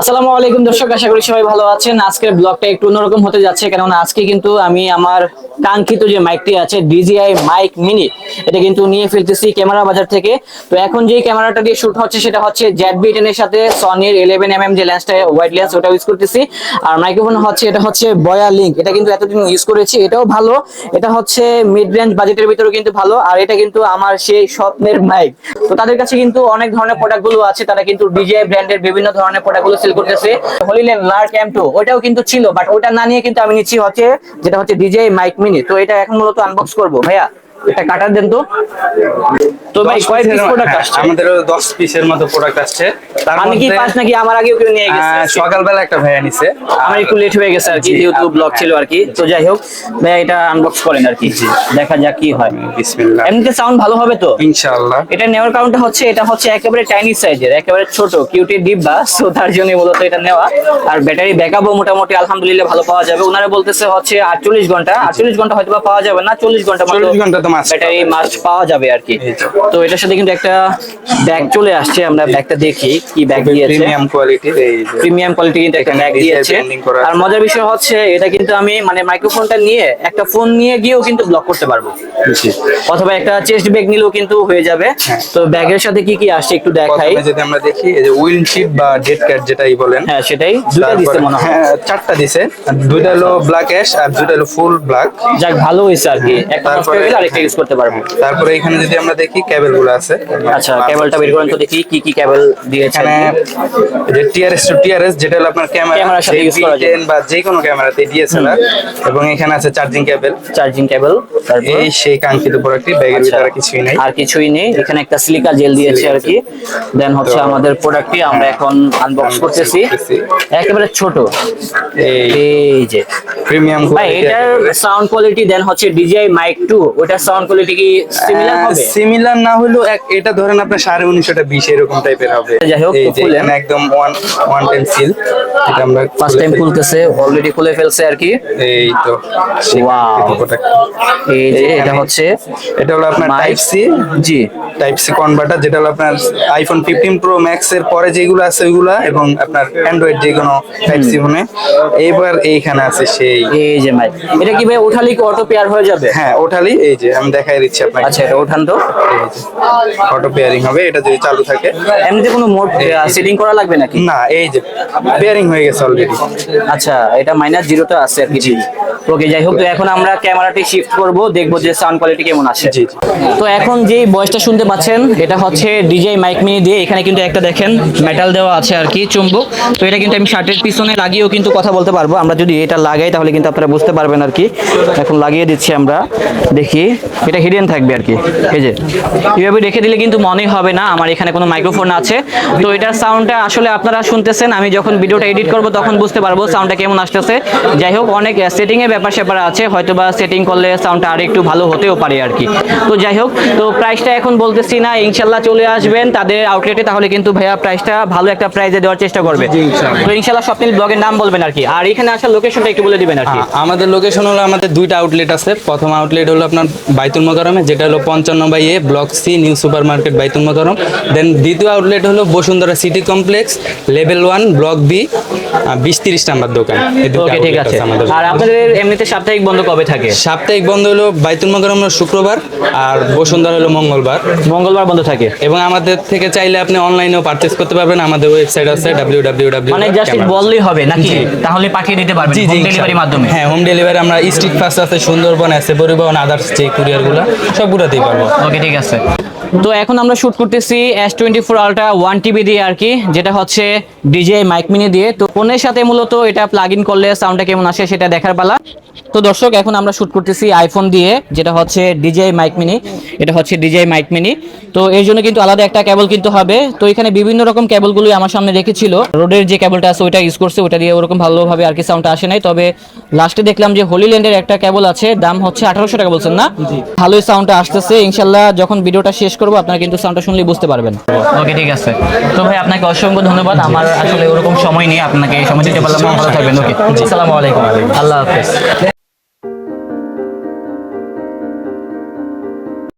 আসসালামু আলাইকুম দর্শক, আশা করি সবাই ভালো আছেন। আজকের ব্লগটা একটু অন্যরকম হতে যাচ্ছে, কেননা আজকে কিন্তু আমি আমার কাঙ্ক্ষিত যে মাইকটি আছে ডিজিআই মাইক মিনি এটা কিন্তু নিয়ে ফেলতেছি ক্যামেরা বাজার থেকে। তো এখন যে ক্যামেরাটা দিয়ে শুট হচ্ছে, সেটা হচ্ছে জেড বি টেন এর সাথে সনির ইলেভেন এম এম যে লেন্সটা ওয়াইড লেন্স ওটা ইউজ করতেছি। আর মাইক্রোফোন হচ্ছে, এটা হচ্ছে বয়া লিঙ্ক এটা কিন্তু এতদিন ইউজ করেছি, এটাও ভালো। এটা হচ্ছে মিড রেঞ্জ বাজেটের ভিতরে কিন্তু ভালো, আর এটা কিন্তু আমার সেই স্বপ্নের মাইক তো তাদের কাছে কিন্তু অনেক ধরনের প্রোডাক্টগুলো আছে, তারা কিন্তু ডিজিআই ব্র্যান্ডের বিভিন্ন ধরনের প্রোডাক্টগুলো সেল করতেছে। হলিলেন লার্ক এম টু ওটাও কিন্তু ছিল বাট ওটা না নিয়ে কিন্তু আমি নিচ্ছি হচ্ছে, যেটা হচ্ছে ডিজে মাইক মিনি তো এটা এখন মূলত আনবক্স করব, ভাইয়া। এটা কাটার দেন তো। তো ভাই কয় পিস প্রোডাক্ট হ্যাঁ, আসছে? আমাদেরও দশ পিসের মতো প্রোডাক্ট আসছে। তার আমি কি পাস নাকি আমার আগেও কেউ নিয়ে গেছে? সকালবেলা একটা ভাইয়া নিছে। আমার একটু লেট হয়ে গেছে আর কি যেহেতু ছিল আর কি। তো যাই হোক ভাইয়া এটা আনবক্স করেন আর কি। দেখা যাক কি হয়। বিসমিল্লাহ। এমনিতে সাউন্ড ভালো হবে তো? ইনশাআল্লাহ। এটা নেওয়ার কারণটা হচ্ছে এটা হচ্ছে একেবারে টাইনি সাইজের একেবারে ছোট কিউটি ডিব্বা। সো তার জন্য মূলত এটা নেওয়া। আর ব্যাটারি ব্যাকআপও মোটামুটি আলহামদুলিল্লাহ ভালো পাওয়া যাবে। ওনারা বলতেছে হচ্ছে আটচল্লিশ ঘণ্টা। আটচল্লিশ ঘণ্টা হয়তো বা পাওয়া যাবে না চল্লিশ ঘণ্টা মতো 40 ঘণ্টা তো ব্যাটারি মাস্ট পাওয়া যাবে আর কি। তো। এটার সাথে কিন্তু একটা ব্যাগ চলে আসছে আমরা ব্যাগটা দেখি কি ব্যাগ দিয়েছে। প্রিমিয়াম কোয়ালিটির এই প্রিমিয়াম কোয়ালিটি কিন্তু একটা ব্যাগ দিয়েছে। আর মজার বিষয় হচ্ছে এটা কিন্তু আমি মানে মাইক্রোফোনটা নিয়ে একটা ফোন নিয়ে গিয়েও কিন্তু ব্লক করতে পারব। অথবা একটা চেস্ট ব্যাগ নিলেও কিন্তু হয়ে যাবে। হ্যাঁ। তো ব্যাগের সাথে কি কি আসছে একটু দেখাই। যদি আমরা দেখি এই যে বা ডেড ক্যাট যেটাই বলেন হ্যাঁ সেটাই। দুটা তারপরে- মনে হয়। হ্যাঁ চারটা দিছে। দুইটা হলো ব্ল্যাক অ্যাশ আর দুইটা হলো ফুল ব্ল্যাক যাক ভালো হয়েছে আর কি। একটা নষ্ট হয়ে তারপরে- আরেকটা ইউজ করতে পারব। তারপরে এখানে যদি আমরা দেখি কেবলগুলো আছে। আচ্ছা কেবলটা বের করেন তো দেখি কি কি কেবল দিয়েছে এখানে যে টিআরএস টু টিআরএস যেটা হলো আপনার ক্যামেরা ক্যামেরার সাথে use করা যায়। বা যে কোনো ক্যামেরাতে ডিএসএলআর এবং এখানে আছে চার্জিং কেবল চার্জিং কেবল তারপর? এই সেই কাঙ্ক্ষিত প্রোডাক্টটি ব্যাগের আচ্ছা। ভিতরে কিছুই নেই। আর কিছুই নেই। এখানে একটা সিলিকা জেল দিয়েছে আর কি। দেন হচ্ছে আমাদের প্রোডাক্টটি আমরা এখন আনবক্স করতেছি। একেবারে ছোট। এই যে। প্রিমিয়াম ভাই এটার সাউন্ড কোয়ালিটি দেন হচ্ছে ডিজিআই মাইক টু ওটার সাউন্ড কোয়ালিটি কি সিমিলার হবে? সিমিলার না হলেও এটা ধরেন আপনার সাড়ে উনিশশোটা বিশ এরকম টাইপের হবে। যাই হোক। একদম ওয়ান ওয়ান টাইম সিল এটা আমরা ফার্স্ট টাইম খুলতেছে অলরেডি খুলে ফেলছে আর কি। এই তো. এই যে এটা হচ্ছে এটা হলো আপনার টাইপ সি জি। টাইপ সি কনভার্টার যেটা হলো আপনার আইফোন ফিফটিন প্রো ম্যাক্স এর পরে যেগুলো আছে ওইগুলা এবং আপনার অ্যান্ড্রয়েড যে কোনো টাইপ সি ফোনে এইবার এইখানে আছে সেই। এই যে মাইক এটা কি ভাই উঠালি কি অটো পেয়ার হয়ে যাবে? হ্যাঁ ওঠালি এই যে। আমি দেখাই দিচ্ছি আপনাকে। আচ্ছা এটা উঠান তো। অটো পেয়ারিং হবে এটা যদি চালু থাকে। এমনিতে কোনো মোড সেটিং করা লাগবে নাকি? না এই যে পেয়ারিং হয়ে গেছে অলরেডি আচ্ছা এটা মাইনাস জিরোটা আছে আর কি। ওকে যাই হোক তো এখন আমরা ক্যামেরাটি শিফট করব দেখব যে সাউন্ড কোয়ালিটি কেমন আসে জি, জি। তো এখন যে ভয়েসটা শুনতে পাচ্ছেন এটা হচ্ছে ডিজাই মাইক মিনি দিয়ে এখানে কিন্তু একটা দেখেন মেটাল দেওয়া আছে আর কি চুম্বক। তো এটা কিন্তু আমি শার্টের পিছনে লাগিয়েও কিন্তু কথা বলতে পারব। আমরা যদি এটা লাগাই তাহলে কিন্তু আপনারা বুঝতে পারবেন আর কি। এখন লাগিয়ে দিচ্ছি আমরা দেখি। এটা হিডেন থাকবে আর কি। এই যে। এইভাবে রেখে দিলে কিন্তু মনেই হবে না আমার এখানে কোনো মাইক্রোফোন আছে। তো এটার সাউন্ডটা আসলে আপনারা শুনতেছেন। আমি যখন ভিডিওটা এডিট করব তখন বুঝতে পারব সাউন্ডটা কেমন আসতেছে। যাই হোক অনেক সেটিং এর ব্যাপার স্যাপার আছে। হয়তো বা সেটিং করলে সাউন্ডটা আর একটু ভালো হতেও পারে আর কি। তো যাই হোক তো প্রাইসটা এখন বলতেছি না ইনশাল্লাহ চলে আসবেন। তাদের আউটলেটে তাহলে কিন্তু ভাইয়া প্রাইসটা ভালো একটা প্রাইসে দেওয়ার চেষ্টা করবে। তো ইনশাল্লাহ স্বপ্নিল ব্লগের নাম বলবেন আর কি। আর এখানে আসার লোকেশনটা একটু বলে দিবেন আর কি। আমাদের লোকেশন হলো আমাদের দুইটা আউটলেট আছে। প্রথম আউটলেট হলো আপনার বাইতুল মোকারমে যেটা হলো পঞ্চান্ন by A block C new super market Baitul Mukarram then দ্বিতীয় আউটলেট হলো Bashundhara city complex level one block B বিশ তিরিশ নাম্বার দোকান। ওকে ঠিক আছে। আর আপনাদের এমনিতে সাপ্তাহিক বন্ধ কবে থাকে? সাপ্তাহিক বন্ধ হলো বাইতুল মোকারম শুক্রবার আর বসুন্ধরা হলো মঙ্গলবার। মঙ্গলবার বন্ধ থাকে? এবং আমাদের থেকে চাইলে আপনি অনলাইনেও পারচেস করতে পারবেন। আমাদের ওয়েবসাইট আছে ডাব্লিউ ডাব্লিউ ডাব্লিউ মানে জাস্ট বললেই হবে নাকি? তাহলে পাঠিয়ে দিতে পারবেন হোম ডেলিভারির মাধ্যমে। হ্যাঁ হোম ডেলিভারি আমরা স্ট্রিট ফাস্ট আছে সুন্দরবন আছে পরিবহন আদার্স যে কুরিয়ারগুলো সবগুলোতেই পারব। ওকে ঠিক আছে। তো এখন আমরা শুট করতেছি S twenty four ultra one TB দিয়ে আর কি যেটা হচ্ছে ডিজে মাইক মিনি দিয়ে। তো ফোনের সাথে মূলত এটা প্লাগ ইন করলে সাউন্ডটা কেমন আসে সেটা দেখার পালা। তো দর্শক এখন আমরা শুট করতেছি আইফোন দিয়ে যেটা হচ্ছে ডিজে মাইক মিনি এটা হচ্ছে ডিজে মাইক মিনি তো এর জন্য কিন্তু আলাদা একটা কেবল কিনতে হবে। তো এখানে বিভিন্ন রকম কেবলগুলো আমার সামনে রেখেছিল রোডের যে কেবলটা আছে ওইটা ইউজ করছে ওটা দিয়ে ওরকম ভালোভাবে আর কি সাউন্ডটা আসে নাই। তবে লাস্টে দেখলাম যে হোলি হোলিল্যান্ডের একটা কেবল আছে দাম হচ্ছে আঠারোশো টাকা বলছেন না? ভালোই সাউন্ডটা আসতেছে। ইনশাল্লাহ যখন ভিডিওটা শেষ করব আপনারা কিন্তু সাউন্ডটা শুনলেই বুঝতে পারবেন। ওকে ঠিক আছে। তো ভাই আপনাকে অসংখ্য ধন্যবাদ। আমার আসলে ওরকম সময় নেই আপনাকে এই সময় দিতে পারলাম ভালো থাকবেন ওকে। আসসালামু আলাইকুম। আল্লাহ হাফেজ।